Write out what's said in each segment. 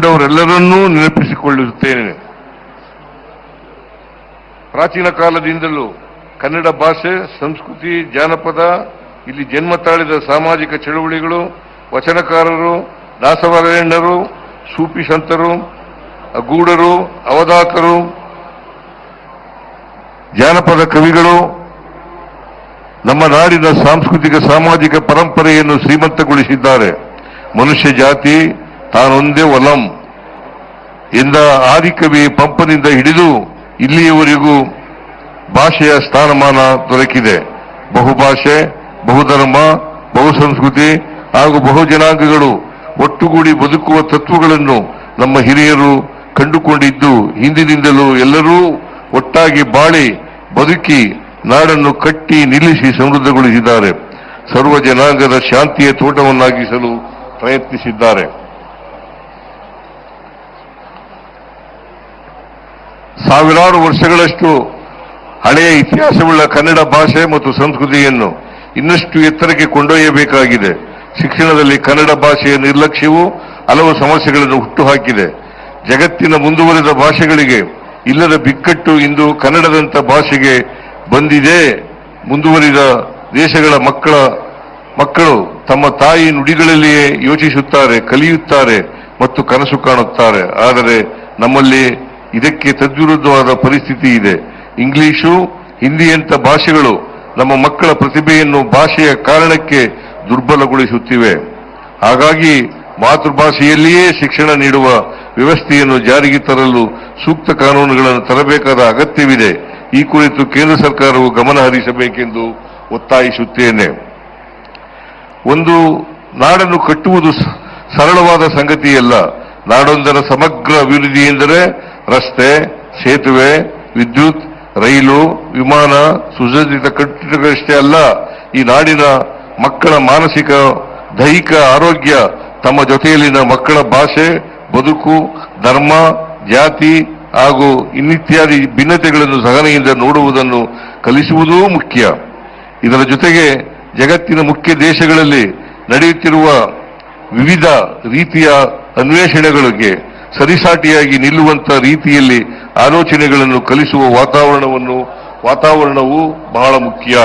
ಕೊಂಡವರೆಲ್ಲರನ್ನೂ ನೆನಪಿಸಿಕೊಳ್ಳುತ್ತೇನೆ. ಪ್ರಾಚೀನ ಕಾಲದಿಂದಲೂ ಕನ್ನಡ ಭಾಷೆ, ಸಂಸ್ಕೃತಿ, ಜಾನಪದ, ಇಲ್ಲಿ ಜನ್ಮ ತಾಳಿದ ಸಾಮಾಜಿಕ ಚಳುವಳಿಗಳು, ವಚನಕಾರರು, ದಾಸವರೇಣ್ಯರು, ಸೂಫಿ ಸಂತರು ಅಗೂಢರು ಅವಧಾತರು ಜಾನಪದ ಕವಿಗಳು, ನಮ್ಮ ನಾಡಿನ ಸಾಂಸ್ಕೃತಿಕ, ಸಾಮಾಜಿಕ ಪರಂಪರೆಯನ್ನು ಶ್ರೀಮಂತಗೊಳಿಸಿದ್ದಾರೆ. ಮನುಷ್ಯ ಜಾತಿ ತಾನೊಂದೇ ಒಲಂ. ಎಂದ ಆದಿಕವಿ ಪಂಪನಿಂದ ಹಿಡಿದು ಇಲ್ಲಿಯವರೆಗೂ ಭಾಷೆಯ ಸ್ಥಾನಮಾನ ದೊರಕಿದೆ. ಬಹುಭಾಷೆ, ಬಹುಧರ್ಮ, ಬಹುಸಂಸ್ಕೃತಿ ಹಾಗೂ ಬಹುಜನಾಂಗಗಳು ಒಟ್ಟುಗೂಡಿ ಬದುಕುವ ತತ್ವಗಳನ್ನು ನಮ್ಮ ಹಿರಿಯರು ಕಂಡುಕೊಂಡಿದ್ದು ಹಿಂದಿನಿಂದಲೂ ಎಲ್ಲರೂ ಒಟ್ಟಾಗಿ ಬಾಳಿ, ಬದುಕಿ, ನಾಡನ್ನು ಕಟ್ಟಿ, ನಿಲ್ಲಿಸಿ ಸಮೃದ್ಧಗೊಳಿಸಿದ್ದಾರೆ. ಸರ್ವ ಜನಾಂಗದ ಶಾಂತಿಯ ತೋಟವನ್ನಾಗಿಸಲು ಪ್ರಯತ್ನಿಸಿದ್ದಾರೆ. ಸಾವಿರಾರು ವರ್ಷಗಳಷ್ಟು ಹಳೆಯ ಇತಿಹಾಸವುಳ್ಳ ಕನ್ನಡ ಭಾಷೆ ಮತ್ತು ಸಂಸ್ಕೃತಿಯನ್ನು ಇನ್ನಷ್ಟು ಎತ್ತರಕ್ಕೆ ಕೊಂಡೊಯ್ಯಬೇಕಾಗಿದೆ. ಶಿಕ್ಷಣದಲ್ಲಿ ಕನ್ನಡ ಭಾಷೆಯ ನಿರ್ಲಕ್ಷ್ಯವು ಹಲವು ಸಮಸ್ಯೆಗಳನ್ನು ಹುಟ್ಟುಹಾಕಿದೆ. ಜಗತ್ತಿನ ಮುಂದುವರೆದ ಭಾಷೆಗಳಿಗೆ ಇಲ್ಲದ ಬಿಕ್ಕಟ್ಟು ಇಂದು ಕನ್ನಡದಂಥ ಭಾಷೆಗೆ ಬಂದಿದೆ. ಮುಂದುವರಿದ ದೇಶಗಳ ಮಕ್ಕಳ, ಮಕ್ಕಳು ತಮ್ಮ ತಾಯಿ ನುಡಿಗಳಲ್ಲಿಯೇ ಯೋಚಿಸುತ್ತಾರೆ, ಕಲಿಯುತ್ತಾರೆ ಮತ್ತು ಕನಸು ಕಾಣುತ್ತಾರೆ. ಆದರೆ ನಮ್ಮಲ್ಲಿ ಇದಕ್ಕೆ ತದ್ವಿರುದ್ಧವಾದ ಪರಿಸ್ಥಿತಿ ಇದೆ. ಇಂಗ್ಲಿಶು, ಹಿಂದಿಯಂಥ ಭಾಷೆಗಳು ನಮ್ಮ ಮಕ್ಕಳ ಪ್ರತಿಭೆಯನ್ನು ಭಾಷೆಯ ಕಾರಣಕ್ಕೆ ದುರ್ಬಲಗೊಳಿಸುತ್ತಿವೆ. ಹಾಗಾಗಿ ಮಾತೃಭಾಷೆಯಲ್ಲಿಯೇ ಶಿಕ್ಷಣ ನೀಡುವ ವ್ಯವಸ್ಥೆಯನ್ನು ಜಾರಿಗೆ ತರಲು ಸೂಕ್ತ ಕಾನೂನುಗಳನ್ನು ತರಬೇಕಾದ ಅಗತ್ಯವಿದೆ. ಈ ಕುರಿತು ಕೇಂದ್ರ ಸರ್ಕಾರವು ಗಮನ ಹರಿಸಬೇಕೆಂದು ಒತ್ತಾಯಿಸುತ್ತೇನೆ. ಒಂದು, ನಾಡನ್ನು ಕಟ್ಟುವುದು ಸರಳವಾದ ಸಂಗತಿಯಲ್ಲ. ನಾಡೊಂದರ ಸಮಗ್ರ ಅಭಿವೃದ್ಧಿ ಎಂದರೆ ರಸ್ತೆ, ಸೇತುವೆ, ವಿದ್ಯುತ್, ರೈಲು, ವಿಮಾನ, ಸುಸಜ್ಜಿತ ಕಟ್ಟಡಗಳಷ್ಟೇ ಅಲ್ಲ, ಈ ನಾಡಿನ ಮಕ್ಕಳ ಮಾನಸಿಕ, ದೈಹಿಕ ಆರೋಗ್ಯ, ತಮ್ಮ ಜೊತೆಯಲ್ಲಿನ ಮಕ್ಕಳ ಭಾಷೆ, ಬದುಕು, ಧರ್ಮ, ಜಾತಿ ಹಾಗೂ ಇನ್ನಿತ್ಯಾದಿ ಭಿನ್ನತೆಗಳನ್ನು ಸಹನೆಯಿಂದ ನೋಡುವುದನ್ನು ಕಲಿಸುವುದೂ ಮುಖ್ಯ. ಇದರ ಜೊತೆಗೆ ಜಗತ್ತಿನ ಮುಖ್ಯ ದೇಶಗಳಲ್ಲಿ ನಡೆಯುತ್ತಿರುವ ವಿವಿಧ ರೀತಿಯ ಅನ್ವೇಷಣೆಗಳಿಗೆ ಸರಿಸಾಟಿಯಾಗಿ ನಿಲ್ಲುವಂತ ರೀತಿಯಲ್ಲಿ ಆಲೋಚನೆಗಳನ್ನು ಕಲಿಸುವ ವಾತಾವರಣವನ್ನು, ವಾತಾವರಣವು ಬಹಳ ಮುಖ್ಯ.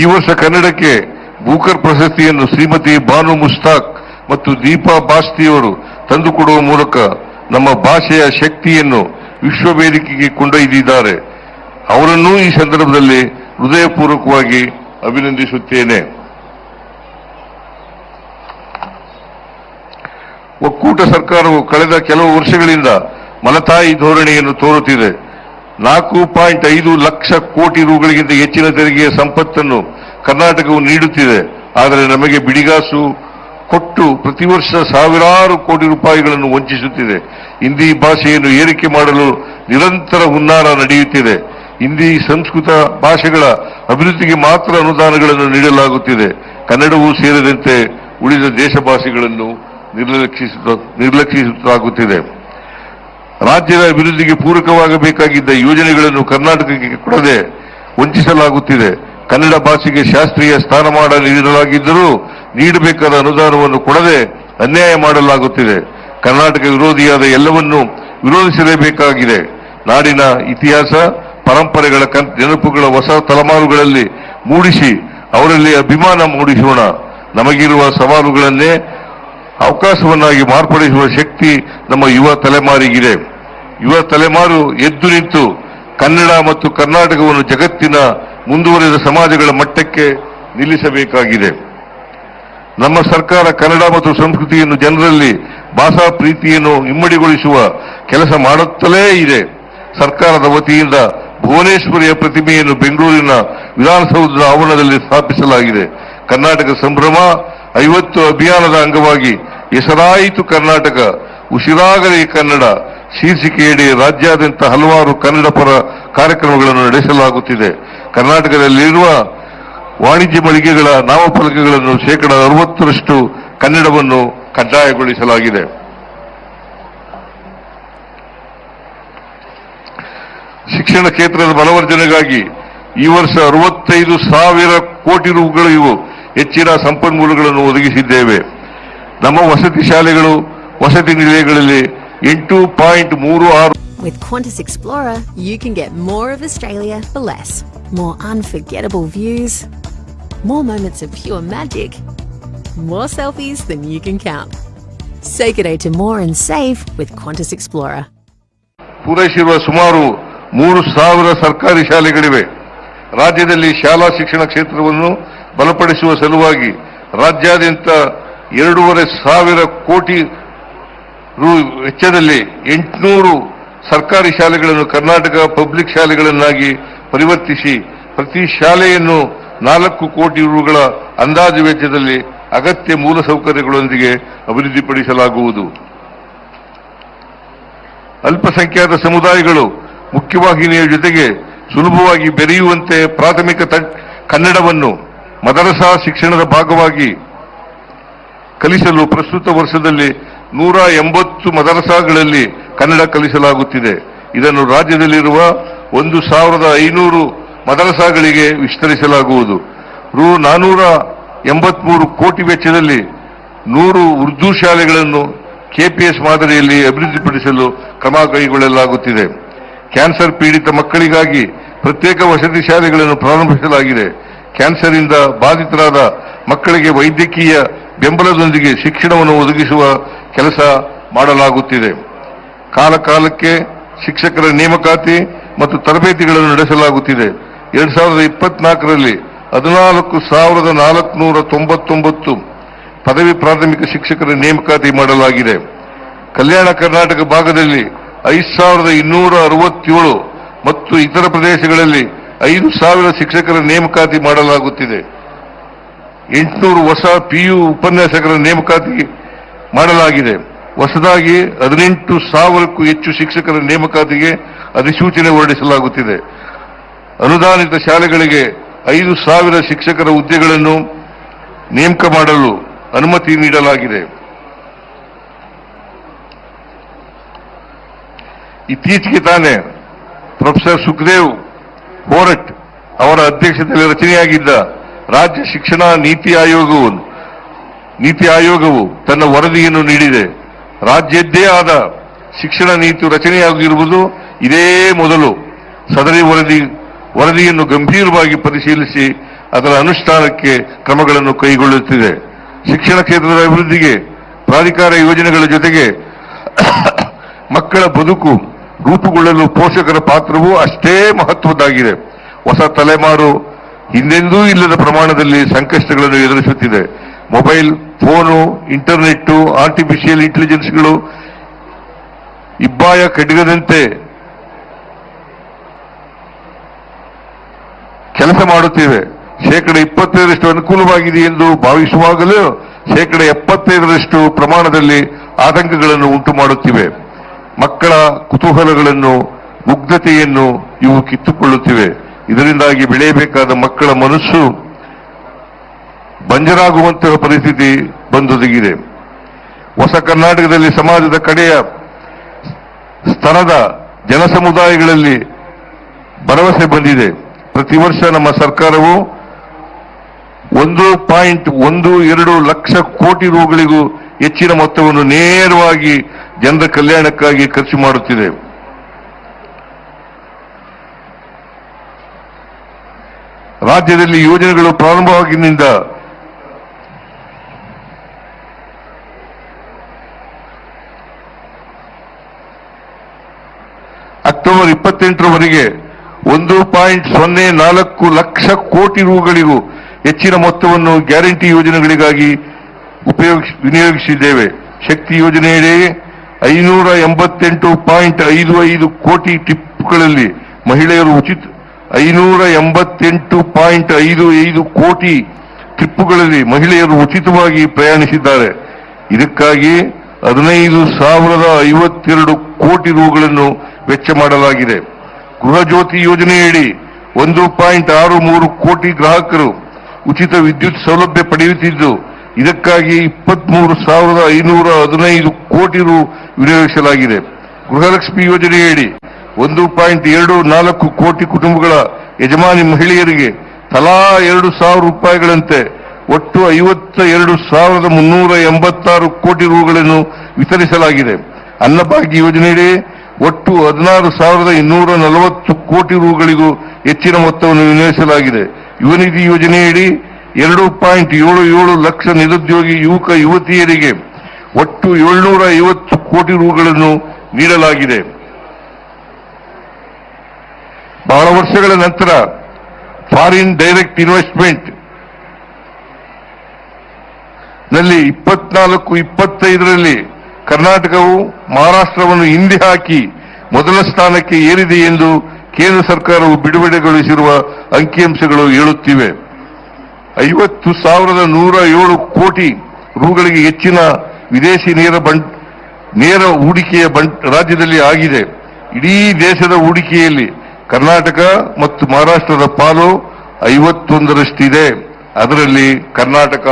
ಈ ವರ್ಷ ಕನ್ನಡಕ್ಕೆ ಬೂಕರ್ ಪ್ರಶಸ್ತಿಯನ್ನು ಶ್ರೀಮತಿ ಬಾನು ಮುಸ್ತಾಕ್ ಮತ್ತು ದೀಪಾ ಬಾಸ್ತಿಯವರು ತಂದುಕೊಡುವ ಮೂಲಕ ನಮ್ಮ ಭಾಷೆಯ ಶಕ್ತಿಯನ್ನು ವಿಶ್ವ ವೇದಿಕೆಗೆ ಕೊಂಡೊಯ್ದಿದ್ದಾರೆ. ಅವರನ್ನೂ ಈ ಸಂದರ್ಭದಲ್ಲಿ ಹೃದಯಪೂರ್ವಕವಾಗಿ ಅಭಿನಂದಿಸುತ್ತೇನೆ. ಒಕ್ಕೂಟ ಸರ್ಕಾರವು ಕಳೆದ ಕೆಲವು ವರ್ಷಗಳಿಂದ ಮಲತಾಯಿ ಧೋರಣೆಯನ್ನು ತೋರುತ್ತಿದೆ. ನಾಲ್ಕು ಪಾಯಿಂಟ್ ಐದು ಲಕ್ಷ ಕೋಟಿ ರೂಗಳಿಗಿಂತ ಹೆಚ್ಚಿನ ತೆರಿಗೆಯ ಸಂಪತ್ತನ್ನು ಕರ್ನಾಟಕವು ನೀಡುತ್ತಿದೆ. ಆದರೆ ನಮಗೆ ಬಿಡಿಗಾಸು ಕೊಟ್ಟು ಪ್ರತಿ ವರ್ಷ ಸಾವಿರಾರು ಕೋಟಿ ರೂಪಾಯಿಗಳನ್ನು ವಂಚಿಸುತ್ತಿದೆ. ಹಿಂದಿ ಭಾಷೆಯನ್ನು ಏರಿಕೆ ಮಾಡಲು ನಿರಂತರ ಹುನ್ನಾರ ನಡೆಯುತ್ತಿದೆ. ಹಿಂದಿ ಸಂಸ್ಕೃತ ಭಾಷೆಗಳ ಅಭಿವೃದ್ಧಿಗೆ ಮಾತ್ರ ಅನುದಾನಗಳನ್ನು ನೀಡಲಾಗುತ್ತಿದೆ. ಕನ್ನಡವೂ ಸೇರಿದಂತೆ ಉಳಿದ ದೇಶ ಭಾಷೆಗಳನ್ನು ನಿರ್ಲಕ್ಷಿಸ ರಾಜ್ಯದ ಅಭಿವೃದ್ಧಿಗೆ ಪೂರಕವಾಗಬೇಕಾಗಿದ್ದ ಯೋಜನೆಗಳನ್ನು ಕರ್ನಾಟಕಕ್ಕೆ ಕೊಡದೆ ವಂಚಿಸಲಾಗುತ್ತಿದೆ. ಕನ್ನಡ ಭಾಷೆಗೆ ಶಾಸ್ತ್ರೀಯ ಸ್ಥಾನಮಾನ ನೀಡಲಾಗಿದ್ದರೂ ನೀಡಬೇಕಾದ ಅನುದಾನವನ್ನು ಕೊಡದೆ ಅನ್ಯಾಯ ಮಾಡಲಾಗುತ್ತಿದೆ. ಕರ್ನಾಟಕ ವಿರೋಧಿಯಾದ ಎಲ್ಲವನ್ನೂ ವಿರೋಧಿಸಲೇಬೇಕಾಗಿದೆ. ನಾಡಿನ ಇತಿಹಾಸ, ಪರಂಪರೆಗಳ ನೆನಪುಗಳ ಹೊಸ ತಲೆಮಾರುಗಳಲ್ಲಿ ಮೂಡಿಸಿ ಅವರಲ್ಲಿ ಅಭಿಮಾನ ಮೂಡಿಸೋಣ. ನಮಗಿರುವ ಸವಾಲುಗಳನ್ನೇ ಅವಕಾಶವನ್ನಾಗಿ ಮಾರ್ಪಡಿಸುವ ಶಕ್ತಿ ನಮ್ಮ ಯುವ ತಲೆಮಾರಿಗಿದೆ. ಯುವ ತಲೆಮಾರು ಎದ್ದು ನಿಂತು ಕನ್ನಡ ಮತ್ತು ಕರ್ನಾಟಕವನ್ನು ಜಗತ್ತಿನ ಮುಂದುವರಿದ ಸಮಾಜಗಳ ಮಟ್ಟಕ್ಕೆ ನಿಲ್ಲಿಸಬೇಕಾಗಿದೆ. ನಮ್ಮ ಸರ್ಕಾರ ಕನ್ನಡ ಮತ್ತು ಸಂಸ್ಕೃತಿಯನ್ನು ಜನರಲ್ಲಿ ಭಾಷಾ ಪ್ರೀತಿಯನ್ನು ಇಮ್ಮಡಿಗೊಳಿಸುವ ಕೆಲಸ ಮಾಡುತ್ತಲೇ ಇದೆ. ಸರ್ಕಾರದ ವತಿಯಿಂದ ಭುವನೇಶ್ವರಿಯ ಪ್ರತಿಮೆಯನ್ನು ಬೆಂಗಳೂರಿನ ವಿಧಾನಸೌಧದ ಆವರಣದಲ್ಲಿ ಸ್ಥಾಪಿಸಲಾಗಿದೆ. ಕರ್ನಾಟಕ ಸಂಭ್ರಮ ಐವತ್ತು ಅಭಿಯಾನದ ಅಂಗವಾಗಿ ಹೆಸರಾಯಿತು ಕರ್ನಾಟಕ, ಉಸಿರಾಗಲಿ ಕನ್ನಡ, ಶೀರ್ಷಿಕೆಯಡಿ ರಾಜ್ಯಾದ್ಯಂತ ಹಲವಾರು ಕನ್ನಡ ಪರ ಕಾರ್ಯಕ್ರಮಗಳನ್ನು ನಡೆಸಲಾಗುತ್ತಿದೆ. ಕರ್ನಾಟಕದಲ್ಲಿರುವ ವಾಣಿಜ್ಯ ಮಳಿಗೆಗಳ ನಾಮಫಲಕಗಳನ್ನು ಶೇಕಡ ಅರವತ್ತರಷ್ಟು ಕನ್ನಡವನ್ನು ಕಡ್ಡಾಯಗೊಳಿಸಲಾಗಿದೆ. ಶಿಕ್ಷಣ ಕ್ಷೇತ್ರದ ಬಲವರ್ಧನೆಗಾಗಿ ಈ ವರ್ಷ ಅರವತ್ತೈದು ಸಾವಿರ ಕೋಟಿ ರೂಗಳಿಗೂ ಹೆಚ್ಚಿನ ಸಂಪನ್ಮೂಲಗಳನ್ನು ಒದಗಿಸಿದ್ದೇವೆ ನಮ್ಮ ವಸತಿ ಶಾಲೆಗಳು ವಸತಿ ನಿಲಯಗಳಲ್ಲಿ ಎಂಟು ಪಾಯಿಂಟ್ ಮೂರು ಆರು With Qantas Explorer, you can get more of Australia for less. More unforgettable views, more moments of pure magic, more selfies than you can count. Say good day to more and save with Qantas Explorer. ಪೂರೈಸಿರುವ ಸುಮಾರು ಮೂರು ಸಾವಿರ ಸರ್ಕಾರಿ ಶಾಲೆಗಳಿವೆ ರಾಜ್ಯದಲ್ಲಿ ಶಾಲಾ ಶಿಕ್ಷಣ ಕ್ಷೇತ್ರವನ್ನು ಬಲಪಡಿಸುವ ಸಲುವಾಗಿ ರಾಜ್ಯಾದ್ಯಂತ ಎರಡೂವರೆ ಸಾವಿರ ಕೋಟಿ ರು ವೆಚ್ಚದಲ್ಲಿ ಎಂಟುನೂರು ಸರ್ಕಾರಿ ಶಾಲೆಗಳನ್ನು ಕರ್ನಾಟಕ ಪಬ್ಲಿಕ್ ಶಾಲೆಗಳನ್ನಾಗಿ ಪರಿವರ್ತಿಸಿ ಪ್ರತಿ ಶಾಲೆಯನ್ನು ನಾಲ್ಕು ಕೋಟಿ ರುಗಳ ಅಂದಾಜು ವೆಚ್ಚದಲ್ಲಿ ಅಗತ್ಯ ಮೂಲಸೌಕರ್ಯಗಳೊಂದಿಗೆ ಅಭಿವೃದ್ಧಿಪಡಿಸಲಾಗುವುದು. ಅಲ್ಪಸಂಖ್ಯಾತ ಸಮುದಾಯಗಳು ಮುಖ್ಯವಾಹಿನಿಯ ಜೊತೆಗೆ ಸುಲಭವಾಗಿ ಬೆರೆಯುವಂತೆ ಪ್ರಾಥಮಿಕ ಕನ್ನಡವನ್ನು ಮದರಸಾ ಶಿಕ್ಷಣದ ಭಾಗವಾಗಿ ಕಲಿಸಲು ಪ್ರಸ್ತುತ ವರ್ಷದಲ್ಲಿ ನೂರ ಎಂಬತ್ತು ಮದರಸಾಗಳಲ್ಲಿ ಕನ್ನಡ ಕಲಿಸಲಾಗುತ್ತಿದೆ. ಇದನ್ನು ರಾಜ್ಯದಲ್ಲಿರುವ ಒಂದು ಸಾವಿರದ ಐನೂರು ಮದರಸಾಗಳಿಗೆ ವಿಸ್ತರಿಸಲಾಗುವುದು. ರು ನಾನೂರ ಎಂಬತ್ಮೂರು ಕೋಟಿ ವೆಚ್ಚದಲ್ಲಿ ನೂರು ಉರ್ದು ಶಾಲೆಗಳನ್ನು ಕೆಪಿಎಸ್ ಮಾದರಿಯಲ್ಲಿ ಅಭಿವೃದ್ಧಿಪಡಿಸಲು ಕ್ರಮ ಕೈಗೊಳ್ಳಲಾಗುತ್ತಿದೆ. ಕ್ಯಾನ್ಸರ್ ಪೀಡಿತ ಮಕ್ಕಳಿಗಾಗಿ ಪ್ರತ್ಯೇಕ ವಸತಿ ಶಾಲೆಗಳನ್ನು ಪ್ರಾರಂಭಿಸಲಾಗಿದೆ. ಕ್ಯಾನ್ಸರ್ ಇಂದ ಬಾಧಿತರಾದ ಮಕ್ಕಳಿಗೆ ವೈದ್ಯಕೀಯ ಬೆಂಬಲದೊಂದಿಗೆ ಶಿಕ್ಷಣವನ್ನು ಒದಗಿಸುವ ಕೆಲಸ ಮಾಡಲಾಗುತ್ತಿದೆ. ಕಾಲಕಾಲಕ್ಕೆ ಶಿಕ್ಷಕರ ನೇಮಕಾತಿ ಮತ್ತು ತರಬೇತಿಗಳನ್ನು ನಡೆಸಲಾಗುತ್ತಿದೆ. ಎರಡ್ ಸಾವಿರದ ಇಪ್ಪತ್ನಾಲ್ಕರಲ್ಲಿ ಹದಿನಾಲ್ಕು ಸಾವಿರದ ನಾಲ್ಕುನೂರ ತೊಂಬತ್ತೊಂಬತ್ತು ಪದವಿ ಪ್ರಾಥಮಿಕ ಶಿಕ್ಷಕರ ನೇಮಕಾತಿ ಮಾಡಲಾಗಿದೆ. ಕಲ್ಯಾಣ ಕರ್ನಾಟಕ ಭಾಗದಲ್ಲಿ ಐದು ಸಾವಿರದ ಇನ್ನೂರ ಅರವತ್ತೇಳು ಮತ್ತು ಇತರ ಪ್ರದೇಶಗಳಲ್ಲಿ ಐದು ಸಾವಿರ ಶಿಕ್ಷಕರ ನೇಮಕಾತಿ ಮಾಡಲಾಗುತ್ತಿದೆ. ಎಂಟುನೂರು ಹೊಸ ಪಿಯು ಉಪನ್ಯಾಸಕರ ನೇಮಕಾತಿ ಮಾಡಲಾಗಿದೆ. ಹೊಸದಾಗಿ ಹದಿನೆಂಟು ಸಾವಿರಕ್ಕೂ ಹೆಚ್ಚು ಶಿಕ್ಷಕರ ನೇಮಕಾತಿಗೆ ಅಧಿಸೂಚನೆ ಹೊರಡಿಸಲಾಗುತ್ತಿದೆ. ಅನುದಾನಿತ ಶಾಲೆಗಳಿಗೆ ಐದು ಸಾವಿರ ಶಿಕ್ಷಕರ ಹುದ್ದೆಗಳನ್ನು ನೇಮಕ ಮಾಡಲು ಅನುಮತಿ ನೀಡಲಾಗಿದೆ. ಇತ್ತೀಚೆಗೆ ತಾನೇ ಪ್ರೊಫೆಸರ್ ಸುಖದೇವ್ ಹೋರಟ್ ಅವರ ಅಧ್ಯಕ್ಷತೆಯಲ್ಲಿ ರಚನೆಯಾಗಿದ್ದ ರಾಜ್ಯ ಶಿಕ್ಷಣ ನೀತಿ ಆಯೋಗವು ನೀತಿ ಆಯೋಗವು ತನ್ನ ವರದಿಯನ್ನು ನೀಡಿದೆ. ರಾಜ್ಯದ್ದೇ ಆದ ಶಿಕ್ಷಣ ನೀತಿ ರಚನೆಯಾಗಿರುವುದು ಇದೇ ಮೊದಲು. ಸದರಿ ವರದಿ, ವರದಿಯನ್ನು ಗಂಭೀರವಾಗಿ ಪರಿಶೀಲಿಸಿ ಅದರ ಅನುಷ್ಠಾನಕ್ಕೆ ಕ್ರಮಗಳನ್ನು ಕೈಗೊಳ್ಳುತ್ತಿದೆ. ಶಿಕ್ಷಣ ಕ್ಷೇತ್ರದ ಅಭಿವೃದ್ಧಿಗೆ ಪ್ರಾಧಿಕಾರ ಯೋಜನೆಗಳ ಜೊತೆಗೆ ಮಕ್ಕಳ ಬದುಕು ರೂಪುಗೊಳ್ಳಲು ಪೋಷಕರ ಪಾತ್ರವೂ ಅಷ್ಟೇ ಮಹತ್ವದ್ದಾಗಿದೆ. ಹೊಸ ತಲೆಮಾರು ಹಿಂದೆಂದೂ ಇಲ್ಲದ ಪ್ರಮಾಣದಲ್ಲಿ ಸಂಕಷ್ಟಗಳನ್ನು ಎದುರಿಸುತ್ತಿದೆ. ಮೊಬೈಲ್, ಫೋನು ಇಂಟರ್ನೆಟ್ ಆರ್ಟಿಫಿಷಿಯಲ್ ಇಂಟೆಲಿಜೆನ್ಸ್ಗಳು ಇಬ್ಬಾಯ ಕಡಿಗದಂತೆ ಕೆಲಸ ಮಾಡುತ್ತಿವೆ. ಶೇಕಡ ಇಪ್ಪತ್ತೈದರಷ್ಟು ಅನುಕೂಲವಾಗಿದೆ ಎಂದು ಭಾವಿಸುವಾಗಲೂ ಶೇಕಡ ಎಪ್ಪತ್ತೈದರಷ್ಟು ಪ್ರಮಾಣದಲ್ಲಿ ಆತಂಕಗಳನ್ನು ಉಂಟು ಮಾಡುತ್ತಿವೆ ಮಕ್ಕಳ ಕುತೂಹಲಗಳನ್ನು ಮುಗ್ಧತೆಯನ್ನು ಇವು ಕಿತ್ತುಕೊಳ್ಳುತ್ತಿವೆ. ಇದರಿಂದಾಗಿ ಬೆಳೆಯಬೇಕಾದ ಮಕ್ಕಳ ಮನಸ್ಸು ಬಂಜರಾಗುವಂತಹ ಪರಿಸ್ಥಿತಿ ಬಂದೊದಗಿದೆ. ಹೊಸ ಕರ್ನಾಟಕದಲ್ಲಿ ಸಮಾಜದ ಕಡೆಯ ಸ್ತರದ ಜನಸಮುದಾಯಗಳಲ್ಲಿ ಭರವಸೆ ಬಂದಿದೆ. ಪ್ರತಿ ವರ್ಷ ನಮ್ಮ ಸರ್ಕಾರವು ಒಂದು ಪಾಯಿಂಟ್ ಒಂದು ಎರಡು ಲಕ್ಷ ಕೋಟಿ ರೂಗಳಿಗೂ ಹೆಚ್ಚಿನ ಮೊತ್ತವನ್ನು ನೇರವಾಗಿ ಜನರ ಕಲ್ಯಾಣಕ್ಕಾಗಿ ಖರ್ಚು ಮಾಡುತ್ತಿದೆ. ರಾಜ್ಯದಲ್ಲಿ ಯೋಜನೆಗಳು ಪ್ರಾರಂಭವಾಗಿನಿಂದ ಅಕ್ಟೋಬರ್ ಇಪ್ಪತ್ತೆಂಟರವರೆಗೆ ಒಂದು ಪಾಯಿಂಟ್ ಸೊನ್ನೆ ನಾಲ್ಕು ಲಕ್ಷ ಕೋಟಿ ರೂಗಳಿಗೂ ಹೆಚ್ಚಿನ ಮೊತ್ತವನ್ನು ಗ್ಯಾರಂಟಿ ಯೋಜನೆಗಳಿಗಾಗಿ ಉಪಯೋಗಿಸಿ, ವಿನಿಯೋಗಿಸಿದ್ದೇವೆ. ಶಕ್ತಿ ಯೋಜನೆಯಡಿ ಐನೂರ ಎಂಬತ್ತೆಂಟು ಪಾಯಿಂಟ್ ಐದು ಐದು ಕೋಟಿ ಟಿಪ್ಗಳಲ್ಲಿ ಮಹಿಳೆಯರು ಉಚಿತ ಐನೂರ ಎಂಬತ್ತೆಂಟು ಪಾಯಿಂಟ್ ಐದು ಐದು ಕೋಟಿ ಟ್ರಿಪ್ಪುಗಳಲ್ಲಿ ಮಹಿಳೆಯರು ಉಚಿತವಾಗಿ ಪ್ರಯಾಣಿಸಿದ್ದಾರೆ. ಇದಕ್ಕಾಗಿ ಹದಿನೈದು ಸಾವಿರದ ಐವತ್ತೆರಡು ಕೋಟಿ ರೂಗಳನ್ನು ವೆಚ್ಚ ಮಾಡಲಾಗಿದೆ. ಗೃಹ ಜ್ಯೋತಿ ಯೋಜನೆಯಡಿ ಒಂದು ಪಾಯಿಂಟ್ ಆರು ಮೂರು ಕೋಟಿ ಗ್ರಾಹಕರು ಉಚಿತ ವಿದ್ಯುತ್ ಸೌಲಭ್ಯ ಪಡೆಯುತ್ತಿದ್ದು ಇದಕ್ಕಾಗಿ ಇಪ್ಪತ್ಮೂರು ಸಾವಿರದ ಐನೂರ ಹದಿನೈದು ಕೋಟಿ ರು ವಿನಿಯೋಗಿಸಲಾಗಿದೆ. ಗೃಹಲಕ್ಷ್ಮಿ ಯೋಜನೆಯಡಿ ಒಂದು ಪಾಯಿಂಟ್ ಎರಡು ನಾಲ್ಕು ಕೋಟಿ ಕುಟುಂಬಗಳ ಯಜಮಾನಿ ಮಹಿಳೆಯರಿಗೆ ತಲಾ ಎರಡು ಸಾವಿರ ರೂಪಾಯಿಗಳಂತೆ ಒಟ್ಟು ಐವತ್ತ ಎರಡು ಸಾವಿರದ ಮುನ್ನೂರ ಎಂಬತ್ತಾರು ಕೋಟಿ ರೂಗಳನ್ನು ವಿತರಿಸಲಾಗಿದೆ. ಅನ್ನಭಾಗ್ಯ ಯೋಜನೆಯಡಿ ಒಟ್ಟು ಹದಿನಾರು ಸಾವಿರದ ಇನ್ನೂರ ನಲವತ್ತು ಕೋಟಿ ರೂಗಳಿಗೂ ಹೆಚ್ಚಿನ ಮೊತ್ತವನ್ನು ವಿನಿಯೋಗಿಸಲಾಗಿದೆ. ಯುವನಿಧಿ ಯೋಜನೆಯಡಿ ಎರಡು ಪಾಯಿಂಟ್ ಏಳು ಏಳು ಲಕ್ಷ ನಿರುದ್ಯೋಗಿ ಯುವಕ ಯುವತಿಯರಿಗೆ ಒಟ್ಟು ಏಳ್ನೂರ ಐವತ್ತು ಕೋಟಿ ರೂಗಳನ್ನು ನೀಡಲಾಗಿದೆ. ಬಹಳ ವರ್ಷಗಳ ನಂತರ ಫಾರಿನ್ ಡೈರೆಕ್ಟ್ ಇನ್ವೆಸ್ಟ್ಮೆಂಟ್ನಲ್ಲಿ ಇಪ್ಪತ್ನಾಲ್ಕು, ಇಪ್ಪತ್ತೈದರಲ್ಲಿ ಕರ್ನಾಟಕವು ಮಹಾರಾಷ್ಟ್ರವನ್ನು ಹಿಂದೆ ಹಾಕಿ ಮೊದಲ ಸ್ಥಾನಕ್ಕೆ ಏರಿದೆ ಎಂದು ಕೇಂದ್ರ ಸರ್ಕಾರವು ಬಿಡುಗಡೆಗೊಳಿಸಿರುವ ಅಂಕಿಅಂಶಗಳು ಹೇಳುತ್ತಿವೆ. ಐವತ್ತು ಸಾವಿರದ ನೂರ ಏಳು ಕೋಟಿ ರೂಗಳಿಗೆ ಹೆಚ್ಚಿನ ವಿದೇಶಿ ನೇರ ಬಂಡ್, ನೇರ ಹೂಡಿಕೆಯ ಬಂಡ್ ರಾಜ್ಯದಲ್ಲಿ ಆಗಿದೆ. ಇಡೀ ದೇಶದ ಹೂಡಿಕೆಯಲ್ಲಿ ಕರ್ನಾಟಕ ಮತ್ತು ಮಹಾರಾಷ್ಟ್ರದ ಪಾಲು ಐವತ್ತೊಂದರಷ್ಟಿದೆ. ಅದರಲ್ಲಿ ಕರ್ನಾಟಕ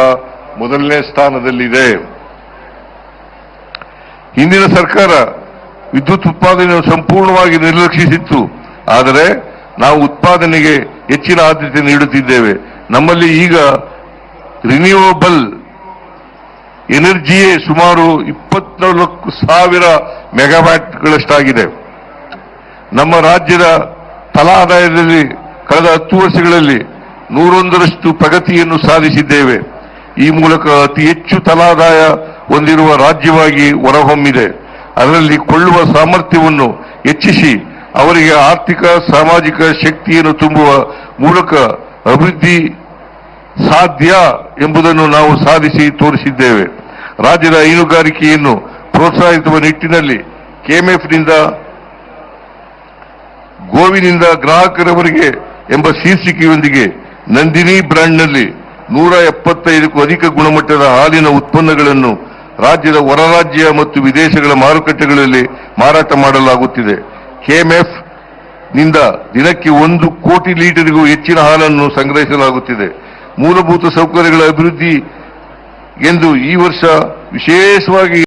ಮೊದಲನೇ ಸ್ಥಾನದಲ್ಲಿದೆ. ಹಿಂದಿನ ಸರ್ಕಾರ ವಿದ್ಯುತ್ ಉತ್ಪಾದನೆಯನ್ನು ಸಂಪೂರ್ಣವಾಗಿ ನಿರ್ಲಕ್ಷಿಸಿತ್ತು. ಆದರೆ ನಾವು ಉತ್ಪಾದನೆಗೆ ಹೆಚ್ಚಿನ ಆದ್ಯತೆ ನೀಡುತ್ತಿದ್ದೇವೆ. ನಮ್ಮಲ್ಲಿ ಈಗ ರಿನ್ಯೂವಬಲ್ ಎನರ್ಜಿಯೇ ಸುಮಾರು ಇಪ್ಪತ್ನಾಲ್ಕು ಸಾವಿರ ಮೆಗಾವ್ಯಾಟ್ಗಳಷ್ಟಾಗಿದೆ. ನಮ್ಮ ರಾಜ್ಯದ ತಲಾ ಆದಾಯದಲ್ಲಿ ಕಳೆದ ಹತ್ತು ವರ್ಷಗಳಲ್ಲಿ ನೂರೊಂದರಷ್ಟು ಪ್ರಗತಿಯನ್ನು ಸಾಧಿಸಿದ್ದೇವೆ. ಈ ಮೂಲಕ ಅತಿ ಹೆಚ್ಚು ತಲಾದಾಯ ಹೊಂದಿರುವ ರಾಜ್ಯವಾಗಿ ಹೊರಹೊಮ್ಮಿದೆ. ಅದರಲ್ಲಿ ಕೊಳ್ಳುವ ಸಾಮರ್ಥ್ಯವನ್ನು ಹೆಚ್ಚಿಸಿ ಅವರಿಗೆ ಆರ್ಥಿಕ, ಸಾಮಾಜಿಕ ಶಕ್ತಿಯನ್ನು ತುಂಬುವ ಮೂಲಕ ಅಭಿವೃದ್ಧಿ ಸಾಧ್ಯ ಎಂಬುದನ್ನು ನಾವು ಸಾಧಿಸಿ ತೋರಿಸಿದ್ದೇವೆ. ರಾಜ್ಯದ ಹೈನುಗಾರಿಕೆಯನ್ನು ಪ್ರೋತ್ಸಾಹಿಸುವ ನಿಟ್ಟಿನಲ್ಲಿ ಕೆಎಂಎಫ್ನಿಂದ, ಗೋವಿನಿಂದ ಗ್ರಾಹಕರವರೆಗೆ ಎಂಬ ಶೀರ್ಷಿಕೆಯೊಂದಿಗೆ ನಂದಿನಿ ಬ್ರ್ಯಾಂಡ್ನಲ್ಲಿ ನೂರ ಎಪ್ಪತ್ತೈದಕ್ಕೂ ಅಧಿಕ ಗುಣಮಟ್ಟದ ಹಾಲಿನ ಉತ್ಪನ್ನಗಳನ್ನು ರಾಜ್ಯದ ಹೊರರಾಜ್ಯ ಮತ್ತು ವಿದೇಶಗಳ ಮಾರುಕಟ್ಟೆಗಳಲ್ಲಿ ಮಾರಾಟ ಮಾಡಲಾಗುತ್ತಿದೆ. ಕೆಎಂಎಫ್ನಿಂದ ದಿನಕ್ಕೆ ಒಂದು ಕೋಟಿ ಲೀಟರ್ಗೂ ಹೆಚ್ಚಿನ ಹಾಲನ್ನು ಸಂಗ್ರಹಿಸಲಾಗುತ್ತಿದೆ. ಮೂಲಭೂತ ಸೌಕರ್ಯಗಳ ಅಭಿವೃದ್ಧಿ ಎಂದು ಈ ವರ್ಷ ವಿಶೇಷವಾಗಿ